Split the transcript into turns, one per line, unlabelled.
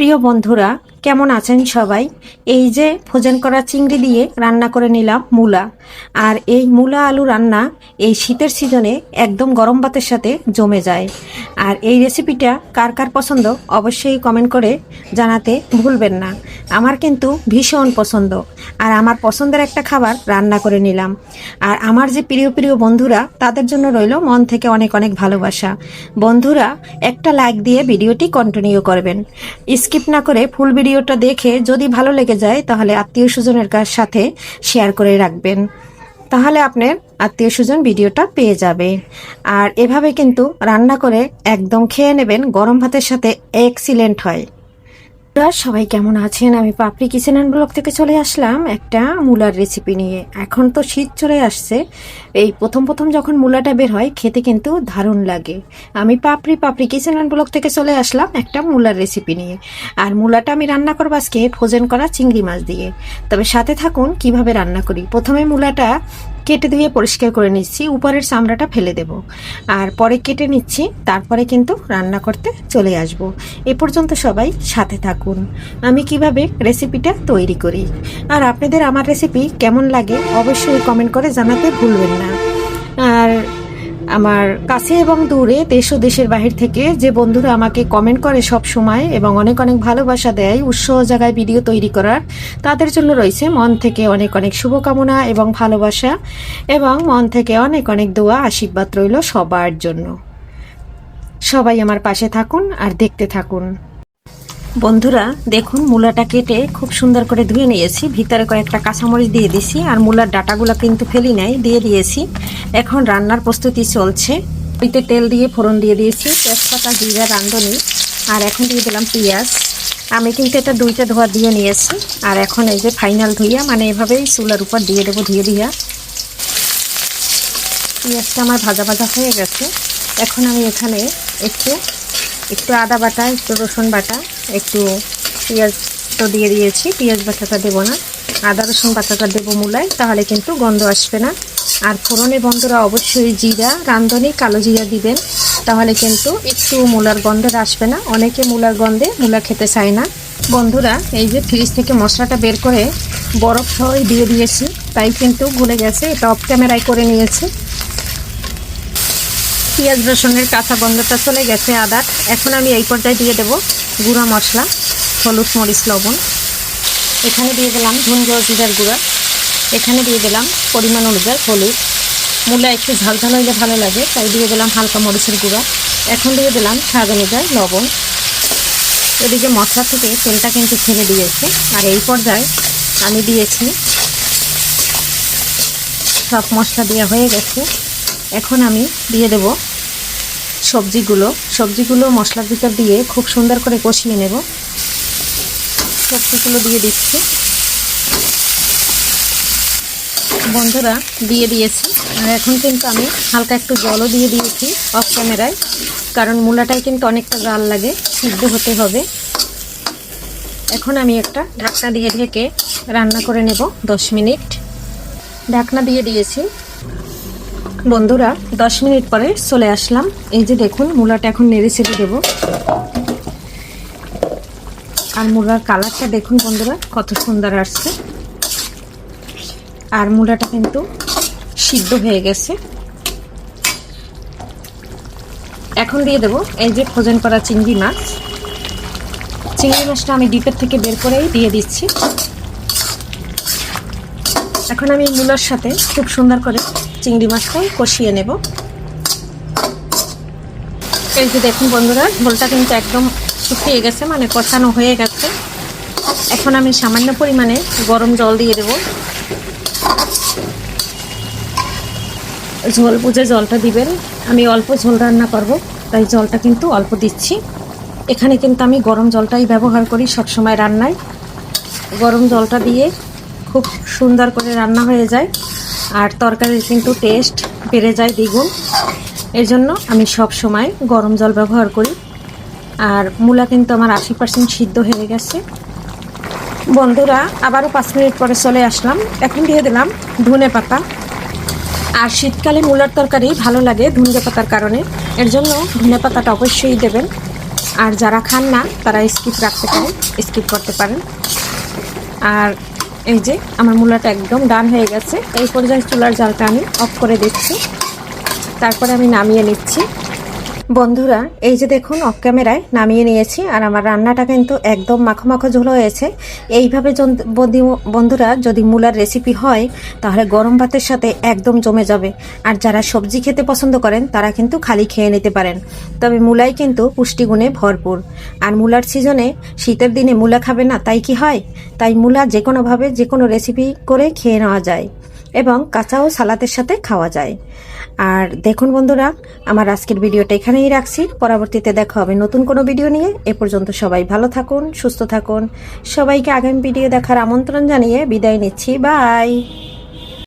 প্রিয় বন্ধুরা কেমন আছেন সবাই? এই যে ভোজন করা চিংড়ি দিয়ে রান্না করে নিলাম মূলা। আর এই মূলা আলু রান্না এই শীতের সিজনে একদম গরম ভাতের সাথে জমে যায়। আর এই রেসিপিটা কার কার পছন্দ অবশ্যই কমেন্ট করে জানাতে ভুলবেন না। আমার কিন্তু ভীষণ পছন্দ। আর আমার পছন্দের একটা খাবার রান্না করে নিলাম। আর আমার যে প্রিয় প্রিয় বন্ধুরা, তাদের জন্য রইল মন থেকে অনেক অনেক ভালোবাসা। বন্ধুরা, একটা লাইক দিয়ে ভিডিওটি কন্টিনিউ করবেন। স্কিপ না করে ফুল ভিডিওটা দেখে যদি ভালো লেগে যায়, তাহলে আত্মীয় স্বজনের সাথে শেয়ার করে রাখবেন। তাহলে আপনার আত্মীয় স্বজন ভিডিওটা পেয়ে যাবে। আর এভাবে কিন্তু রান্না করে একদম খেয়ে নেবেন। গরম ভাতের সাথে এক্সিলেন্ট হয়। আপনারা সবাই কেমন আছেন? আমি পাপড়ি কিচেন অ্যান্ড ব্লগ থেকে চলে আসলাম একটা মূলার রেসিপি নিয়ে। এখন তো শীত চলে আসছে। এই প্রথম প্রথম যখন মূলাটা বের হয়, খেতে কিন্তু দারুণ লাগে। আমি Papri Papri kitchen and blog থেকে চলে আসলাম একটা মূলার রেসিপি নিয়ে। আর মূলাটা আমি রান্না করব আজকে ফ্রোজেন করা চিংড়ি মাছ দিয়ে। তবে সাথে থাকুন, কীভাবে রান্না করি। প্রথমে মূলাটা কেটে দিয়ে পরিষ্কার করে নিচ্ছি, উপরের চামড়াটা ফেলে দেব। আর পরে কেটে নিচ্ছি, তারপরে কিন্তু রান্না করতে চলে আসব। এ পর্যন্ত সবাই সাথে থাকুন। আমি কীভাবে রেসিপিটা তৈরি করি? আর আপনাদের আমার রেসিপি কেমন লাগে অবশ্যই কমেন্ট করে জানাতে ভুলবেন না। আর আমার কাছে এবং দূরে, দেশ ও দেশের বাহির থেকে যে বন্ধুরা আমাকে কমেন্ট করে সব সময় এবং অনেক অনেক ভালোবাসা দেয় উৎসাহ জায়গায় ভিডিও তৈরি করার, তাদের জন্য রয়েছে মন থেকে অনেক অনেক শুভকামনা এবং ভালোবাসা এবং মন থেকে অনেক অনেক দোয়া, আশীর্বাদ রইল সবার জন্য। সবাই আমার পাশে থাকুন আর দেখতে থাকুন। বন্ধুরা, দেখুন, মূলাটা কেটে খুব সুন্দর করে ধুয়ে নিয়েছি। ভিতরে কয়েকটা কাঁচামরিচ দিয়ে দিছি, আর মূলার ডাটাগুলো কিন্তু ফেলি নাই, দিয়ে দিয়েছি। এখন রান্নার প্রস্তুতি চলছে। ওইতে তেল দিয়ে ফোড়ন দিয়ে দিয়েছি, তেজপাতা, জিরা, রাঁধুনি, আর এখন দিয়ে দিলাম পেঁয়াজ। আমি কিন্তু এটা দুইটা ধোয়া দিয়ে নিয়েছি, আর এখন এই যে ফাইনাল ধুইয়া মানে এভাবেই চুলার উপর দিয়ে দেবো ধুয়ে দিয়া পেঁয়াজটা আমার ভাজা ভাজা হয়ে গেছে। এখন আমি এখানে একটু একটু আদা বাটা, একটু রসুন বাটা, একটু পেঁয়াজ তো দিয়ে দিয়েছি, পেঁয়াজ বাটাটা দেবো না। আদা রসুন বাটাটা দেবো মূলায়, তাহলে কিন্তু গন্ধ আসবে না। আর ফোড়নে বন্ধুরা অবশ্যই জিরা রান্ধনি কালো জিরা দিবেন, তাহলে কিন্তু একটু মূলার গন্ধের আসবে না। অনেকে মূলার গন্ধে মূলা খেতে চায় না। বন্ধুরা, এই যে ফ্রিজ থেকে মশলাটা বের করে বরফ সহ দিয়ে দিয়েছি, তাই কিন্তু ভুলে গেছে। এটা অফ ক্যামেরায় করে নিয়েছি। পেঁয়াজ রসুনের কাঁচা গন্ধটা চলে গেছে আদার এখন আমি এই পর্যায়ে দিয়ে দেব গুঁড়া মশলা, হলুদ মরিচ, লবণ। এখানে দিয়ে দিলাম ধুনগো জিরার গুঁড়া। এখানে দিয়ে দিলাম পরিমাণ অনুযায়ী হলুদ। মূলা একটু ঝাল ঝাল হইলে ভালো লাগে, তাই দিয়ে দিলাম হালকা মরিচের গুঁড়া। এখন দিয়ে দিলাম স্বাদ অনুযায়ী লবণ। এদিকে মশলা থেকে তেলটা কিন্তু ছেড়ে দিয়েছে। আর এই পর্যায়ে আমি দিয়েছি সব মশলা দেওয়া হয়ে গেছে। এখন আমি দিয়ে দেব সবজিগুলো। সবজিগুলো মশলার ভিতর দিয়ে খুব সুন্দর করে কষিয়ে নেব। সবজিগুলো দিয়ে দিচ্ছি। বন্ধুরা, দিয়ে দিয়েছি। আর এখন কিন্তু আমি হালকা একটু জলও দিয়ে দিয়েছি অফ ক্যামেরায় কারণ মূলাটায় কিন্তু অনেকটা জাল লাগে, সিদ্ধ হতে হবে। এখন আমি একটা ঢাকনা দিয়ে ঢেকে রান্না করে নেব দশ মিনিট। ঢাকনা দিয়ে দিয়েছি। বন্ধুরা, দশ মিনিট পরে চলে আসলাম। এই যে দেখুন, মূলাটা এখন নেড়ে ছেড়ে দেবো। আর মূলার কালারটা দেখুন বন্ধুরা, কত সুন্দর আসছে। আর মূলাটা কিন্তু সিদ্ধ হয়ে গেছে। এখন দিয়ে দেবো, এই যে ভোজন করা চিংড়ি মাছ। চিংড়ি মাছটা আমি ডিপের থেকে বের করেই দিয়ে দিচ্ছি। এখন আমি মূলার সাথে খুব সুন্দর করে চিংড়ি মাছটাই কষিয়ে নেব। এই যে দেখুন বন্ধুরা, ঝোলটা কিন্তু একদম শুকিয়ে গেছে মানে কষানো হয়ে গেছে। এখন আমি সামান্য পরিমাণে গরম জল দিয়ে দেব। ঝোল বুঝে জলটা দিবেন। আমি অল্প ঝোল রান্না করব, তাই জলটা কিন্তু অল্প দিচ্ছি। এখানে কিন্তু আমি গরম জলটাই ব্যবহার করি সবসময় রান্নায়। গরম জলটা দিয়ে খুব সুন্দর করে রান্না হয়ে যায়। আর তরকারির কিন্তু টেস্ট বেড়ে যায় দ্বিগুণ। এর জন্য আমি সব সময় গরম জল ব্যবহার করি। আর মূলা কিন্তু আমার আশি পার্সেন্ট সিদ্ধ হয়ে গেছে। বন্ধুরা, আবারও পাঁচ মিনিট পরে চলে আসলাম। এখন দিয়ে দিলাম ধনে পাতা। আর শীতকালে মূলার তরকারি ভালো লাগে ধনে পাতার কারণে। এর জন্য ধনে পাতাটা অবশ্যই দেবেন। আর যারা খান না, তারা স্কিপ রাখতে পারেন স্কিপ করতে পারেন। আর এই যে আমার মূলাটা একদম ডান হয়ে গেছে। এই পর্যায়ে চুলার জালটা আমি অফ করে দিচ্ছি। তারপরে আমি নামিয়ে নিচ্ছি। বন্ধুরা, এই যে দেখুন অফ ক্যামেরায় নামিয়ে নিয়েছি আর আমার রান্নাটা কিন্তু একদম মাখো মাখো ঝোল হয়েছে। এইভাবে বন্ধুরা, যদি মূলার রেসিপি হয়, তাহলে গরম ভাতের সাথে একদম জমে যাবে। আর যারা সবজি খেতে পছন্দ করেন, তারা কিন্তু খালি খেয়ে নিতে পারেন। তবে মূলাই কিন্তু পুষ্টিগুণে ভরপুর। আর মূলার সিজনে শীতের দিনে মূলা খাবে না, তাই কি হয়? তাই মূলা যে কোনোভাবে যে কোনো রেসিপি করে খেয়ে নেওয়া যায়। এবং কাঁচাও সালাদের সাথে খাওয়া যায়। আর দেখুন বন্ধুরা, আমার আজকের ভিডিওটা এখানেই রাখছি। পরবর্তীতে দেখা হবে নতুন কোনো ভিডিও নিয়ে। এ পর্যন্ত সবাই ভালো থাকুন, সুস্থ থাকুন। সবাইকে আগামী ভিডিও দেখার আমন্ত্রণ জানিয়ে বিদায় নিচ্ছি। বাই!